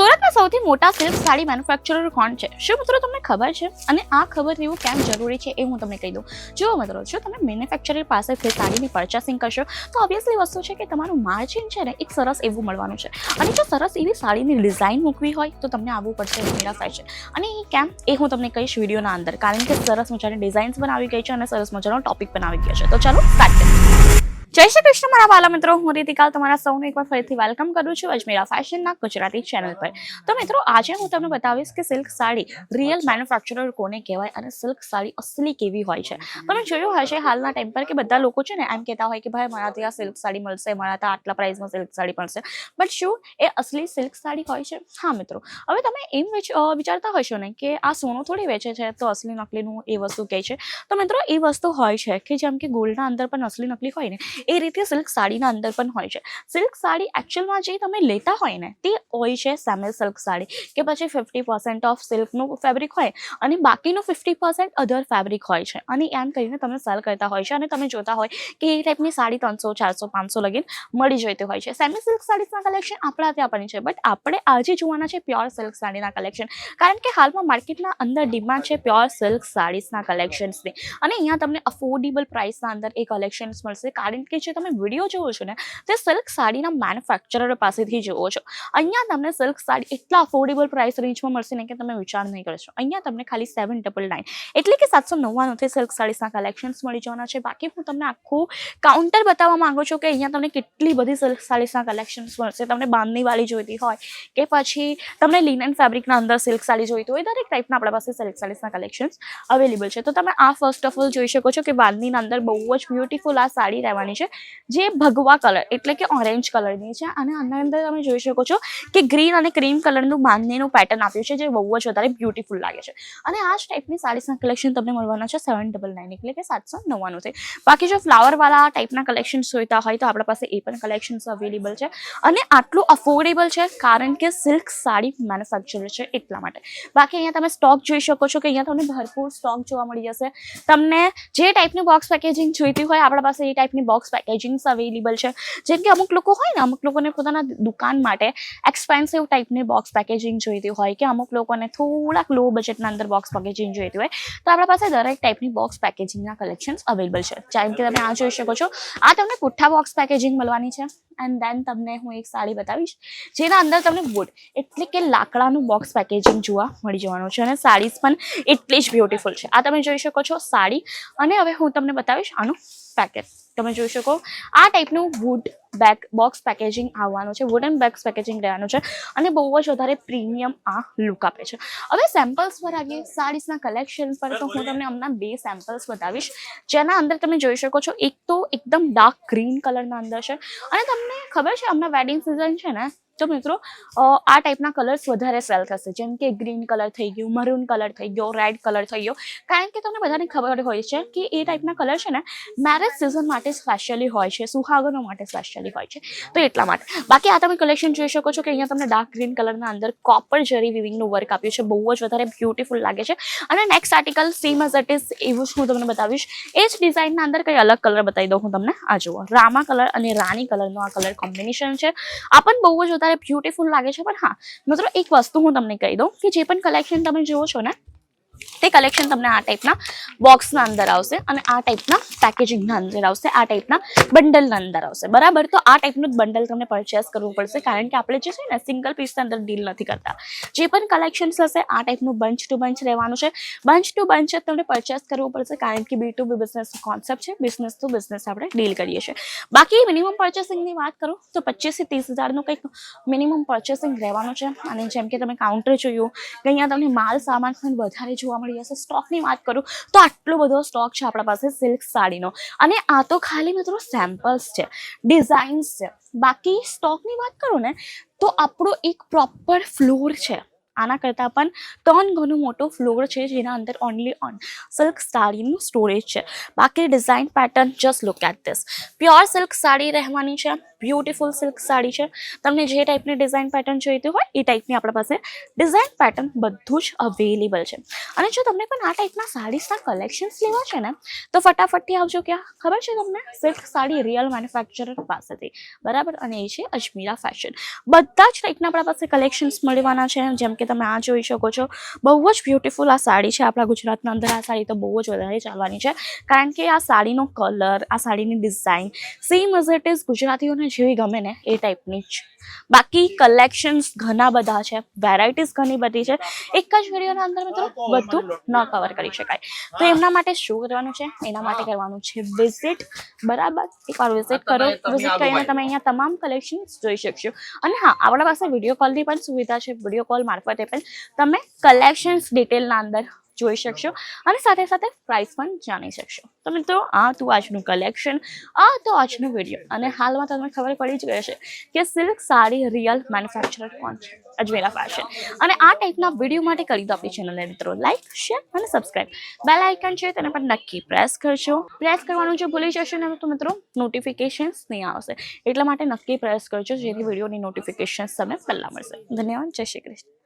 સુરતના સૌથી મોટા સિલ્ક સાડી મેન્યુફેક્ચરર કોણ છે? શું મિત્રો તમને ખબર છે? અને આ ખબર એવું કેમ જરૂરી છે એ હું તમને કહી દઉં. જુઓ મિત્રો, જો તમે મેન્યુફેક્ચરર પાસેથી સાડીની પર્ચેસિંગ કરશો, તો ઓબ્વિયસલી વસ્તુ છે કે તમારું માર્જિન છે ને એક સરસ એવું મળવાનું છે. અને જો સરસ એવી સાડીની ડિઝાઇન મૂકવી હોય, તો તમને આવવું પડશે મીરા ફેશન અને એ કેમ? એ હું તમને કહીશ વિડીયોના અંદર. કારણ કે સરસ મજાની ડિઝાઇન્સ આવી ગઈ છે અને સરસ મજાનો ટોપિક આવી ગયો છે. તો ચાલો સ્ટાર્ટ કરીએ. જય શ્રી કૃષ્ણ, મારા વાલા મિત્રો. હું રીતિકાલ તમારા સૌને એકવાર ફરીથી વેલકમ કરું છું અજમેરા ફેશનના ગુજરાતી ચેનલ પર. તો મિત્રો, આજે હું તમને બતાવીશ કે સિલ્ક સાડી રિયલ મેન્યુફેક્ચરર કોને કહેવાય અને સિલ્ક સાડી અસલી કેવી હોય છે. તમે જોયું હશે હાલના ટાઈમ પર કે બધા લોકો છે ને એમ કહેતા હોય કે ભાઈ, મારાથી આ સિલ્ક સાડી મળશે, મારા ત્યાં આટલા પ્રાઇસમાં સિલ્ક સાડી મળશે. બટ શું એ અસલી સિલ્ક સાડી હોય છે? હા, મિત્રો. હવે તમે એમ વિચ- વિચારતા હશો ને કે આ સોનું થોડી વેચે છે, તો અસલી નકલીનું એ વસ્તુ કહે છે? તો મિત્રો, એ વસ્તુ હોય છે કે જેમ કે ગોલ્ડના અંદર પણ અસલી નકલી હોય ને એ રીતે સિલ્ક સાડીના અંદર પણ હોય છે. સિલ્ક સાડી એકચ્યુઅલમાં જે તમે લેતા હોય ને, તે હોય છે સેમી સિલ્ક સાડી, કે પછી ફિફ્ટી પર્સન્ટ ઓફ સિલ્કનું ફેબ્રિક હોય અને બાકીનું ફિફ્ટી પર્સન્ટ અધર ફેબ્રિક હોય છે. અને એમ કરીને તમે સેલ કરતા હોય છે અને તમે જોતા હોય કે એ ટાઈપની સાડી ત્રણસો, ચારસો, પાંચસો લગીન મળી જતી હોય છે. સેમી સિલ્ક સાડીઝના કલેક્શન આપણા ત્યાં પણ છે બટ આપણે આજે જોવાના છે પ્યોર સિલ્ક સાડીના કલેક્શન કારણ કે હાલમાં માર્કેટના અંદર ડિમાન્ડ છે પ્યોર સિલ્ક સાડીઝના કલેક્શન્સની અને અહીંયા તમને અફોર્ડેબલ પ્રાઇસના અંદર એ કલેક્શન્સ મળશે. કારણ કે જે તમે વીડિયો જોવો છો ને તે સિલ્ક સાડીના મેન્યુફેક્ચરર પાસેથી જુઓ છો, અહીંયા તમને સિલ્ક સાડી એટલા અફોર્ડેબલ પ્રાઇસ રેન્જમાં મળશે ને કે તમે વિચાર નહીં કરશો અહીંયા તમને ખાલી સેવન ડબલ નાઇન એટલે કે સાતસો નવ્વાણુંથી સિલ્ક સાડીસના કલેક્શન્સ મળી જવાના છે. બાકી હું તમને આખું કાઉન્ટર બતાવવા માંગુ છું કે અહીંયા તમને કેટલી બધી સિલ્ક સાડીસના કલેક્શન્સ મળશે. તમને બાંધણી વાળી જોઈતી હોય કે પછી તમને લિનન ફેબ્રિકના અંદર સિલ્ક સાડી જોઈતી હોય, દરેક ટાઈપના આપણા પાસે સિલ્ક સાડીસના કલેક્શન્સ અવેલેબલ છે. તો તમે આ ફર્સ્ટ ઓફ ઓલ જોઈ શકો છો કે બાંધણીના અંદર બહુ જ બ્યુટીફુલ આ સાડી રહેવાની છે જે ભગવા કલર, એટલે કે ઓરેન્જ કલરની છે. અને આના અંદર તમે જોઈ શકો છો કે ગ્રીન અને ક્રીમ કલરનું બાંધણીનું પેટર્ન આપ્યું છે, જે બહુ જ વધારે બ્યુટીફુલ લાગે છે. અને આ જ ટાઈપની સાડીસના કલેક્શન તમને મળવાના છે સેવન ડબલ નાઇન એટલે કે સાતસો નવ્વાણુંથી બાકી જો ફ્લાવરવાળા ટાઈપના કલેક્શન્સ જોઈતા હોય તો આપણા પાસે એ પણ કલેક્શન્સ અવેલેબલ છે. અને આટલું અફોર્ડેબલ છે, કારણ કે સિલ્ક સાડી મેન્યુફેક્ચર છે એટલા માટે. બાકી અહીંયા તમે સ્ટોક જોઈ શકો છો કે અહીંયા તમને ભરપૂર સ્ટોક જોવા મળી જશે. તમને જે ટાઈપની બોક્સ પેકેજિંગ જોઈતી હોય આપણા પાસે એ ટાઈપની બોક્સ પેકેજિંગ્સ અવેલેબલ છે. જેમ કે અમુક લોકો હોય ને, અમુક લોકોને પોતાના દુકાન માટે એક્સપેન્સિવ ટાઈપની બોક્સ પેકેજિંગ જોઈતી હોય કે અમુક લોકોને થોડાક લો બજેટના અંદર બોક્સ પેકેજિંગ જોઈતી હોય, તો આપણા પાસે દરેક ટાઈપની બોક્સ પેકેજિંગના કલેક્શન્સ અવેલેબલ છે. જેમ કે તમે આ જોઈ શકો છો. આ તમને પુઠ્ઠા બોક્સ પેકેજિંગ મળવાની છે. એન્ડ દેન તમને હું એક સાડી બતાવીશ, જેના અંદર તમને વુડ એટલે કે લાકડાનું બોક્સ પેકેજિંગ જોવા મળી જવાનું છે. અને સાડીઝ પણ એટલી જ બ્યુટીફુલ છે. આ તમે જોઈ શકો છો સાડી. અને હવે હું તમને બતાવીશ આનું પેકેટ તમે જોઈ શકો. આ ટાઈપનું વુડ બેક બોક્સ પેકેજિંગ આવવાનું છે. વુડન બેક્સ પેકેજિંગ રહેવાનું છે. અને બહુ જ વધારે પ્રીમિયમ આ લુક આપે છે. હવે સેમ્પલ્સ પર આવીએ. સાડીસના કલેક્શન પર તો હું તમને હમણાં બે સેમ્પલ્સ બતાવીશ. જેના અંદર તમે જોઈ શકો છો, એક તો એકદમ ડાર્ક ગ્રીન કલરના અંદર છે. અને તમને ખબર છે, હમણાં વેડિંગ સિઝન છે ને તો મિત્રો આ ટાઈપના કલર્સ વધારે સેલ થશે. જેમ કે ગ્રીન કલર થઈ ગયું મરૂન કલર થઈ ગયો રેડ કલર થઈ ગયો. કારણ કે તમને બધાને ખબર હોય છે કે એ ટાઈપના કલર છે ને મેરેજ સિઝન માટે સ્પેશિયલી હોય છે, સુહાગનો માટે સ્પેશિયલી હોય છે. તો એટલા માટે. બાકી આ તમે કલેક્શન જોઈ શકો છો કે અહીંયા તમને ડાર્ક ગ્રીન કલરના અંદર કોપર જરી વિવિંગનું વર્ક આપ્યું છે. બહુ જ વધારે બ્યુટીફુલ લાગે છે. અને next article same as it is એવું જ હું તમને બતાવીશ. એ જ ડિઝાઇનના અંદર કંઈ અલગ કલર બતાવી દઉં હું તમને. આ જુઓ. રામા કલર અને રાણી કલરનો આ કલર કોમ્બિનેશન છે. આ પણ બહુ જ વધારે બ્યુટીફુલ લાગે છે પણ હા મિત્રો એક વસ્તુ હું તમને કહી દઉં કે જે પણ કલેક્શન તમે જુઓ છો ને તે કલેક્શન તમને આ ટાઈપના બોક્સના અંદર આવશે અને આ ટાઈપના પેકેજિંગના અંદર આવશે, આ ટાઈપના બંડલના અંદર આવશે. બરાબર? તો આ ટાઈપનું જ બંડલ તમને પરચેસ કરવું પડશે, કારણ કે આપણે જે છે ને સિંગલ પીસની અંદર ડીલ નથી કરતા. જે પણ કલેક્શન્સ હશે, આ ટાઈપનું બંચ ટુ બંચ રહેવાનું છે. બંચ ટુ બંચ તમને પરચેસ કરવું પડશે, કારણ કે B to B business concept છે બિઝનેસ ટુ બિઝનેસ આપણે ડીલ કરીએ છીએ. બાકી મિનિમમ પરચેસિંગની વાત કરું, તો પચીસથી ત્રીસ હજારનું કંઈક મિનિમમ પર્ચેસિંગ રહેવાનું છે. અને જેમ કે તમે કાઉન્ટર જોયું, કે અહીંયા તમને માલ સામાન પણ વધારે જોવા મળી જશે સ્ટોકની વાત કરું તો આટલો બધો સ્ટોક છે આપણા પાસે સિલ્ક સાડીનો. અને આ તો ખાલી મિત્રો સેમ્પલ્સ છે ડિઝાઇન્સ છે. બાકી સ્ટોકની વાત કરું ને, તો આપણો એક પ્રોપર ફ્લોર છે. આના કરતાં પણ ત્રણ ઘણો મોટો ફ્લોર છે જેના અંદર ઓનલી ઓન સિલ્ક સાડીનું સ્ટોરેજ છે. બાકી design pattern just look at this pure silk sari રહેવાની છે. બ્યુટીફુલ સિલ્ક સાડી છે. તમને જે ટાઈપની ડિઝાઇન પેટર્ન જોઈતી હોય, એ ટાઈપની આપણા પાસે ડિઝાઇન પેટર્ન બધું જ અવેલેબલ છે. અને જો તમને પણ આ ટાઈપના સાડીસના કલેક્શન્સ લેવા છે ને, તો ફટાફટથી આવજો ક્યાં? ખબર છે તમને? સિલ્ક સાડી રિયલ મેન્યુફેક્ચરર પાસેથી. બરાબર? અને એ છે અજમીરા ફેશન બધા જ ટાઈપના આપણા પાસે કલેક્શન્સ મળવાના છે. જેમ કે તમે આ જોઈ શકો છો. બહુ જ બ્યુટીફુલ આ સાડી છે આપણા ગુજરાતના અંદર. આ સાડી તો બહુ જ વધારે ચાલવાની છે. કારણ કે આ સાડીનો કલર આ સાડીની design same as it is ગુજરાતીઓને જેવી ગમે ને એ ટાઈપની જ. બાકી કલેક્શન્સ ઘણા બધા છે વેરાયટીઝ ઘણી બધી છે. એક જ વિડીયોના અંદર મિત્રો બધું ન કવર કરી શકાય. તો એમના માટે શું કરવાનું છે? એના માટે કરવાનું છે વિઝિટ બરાબર? એકવાર વિઝિટ કરો. વિઝિટ કરીને તમે અહીંયા તમામ કલેક્શન્સ જોઈ શકશો. અને હા આપણા પાસે વીડિયો કોલની પણ સુવિધા છે વીડિયો કોલ મારફતે પણ. તમે કલેક્શન્સ ડિટેલના અંદર જોઈ શકશો અને સાથે સાથે પ્રાઇસ પણ જાણી શકશો. તો મિત્રો આ તું આજનું કલેક્શન આ તો આજનો વીડિયો અને હાલમાં તમને ખબર પડી જ ગઈ છે કે સિલ્ક સાડી રિયલ મેન્યુફેક્ચરર કોણ છે? અજમેરા ફેશન અને આ ટાઈપના વીડિયો માટે કરી દો આપણી ચેનલને મિત્રો. લાઇક શેર અને સબસ્ક્રાઈબ બેલ આઇકન છે તેને પણ નક્કી પ્રેસ કરજો. પ્રેસ કરવાનું જો ભૂલી જશો ને તો મિત્રો નોટિફિકેશન્સ નહીં આવશે. એટલા માટે નક્કી પ્રેસ કરજો જેથી વિડીયોની નોટિફિકેશન્સ તમને પહેલાં મળશે. ધન્યવાદ. જય શ્રી કૃષ્ણ.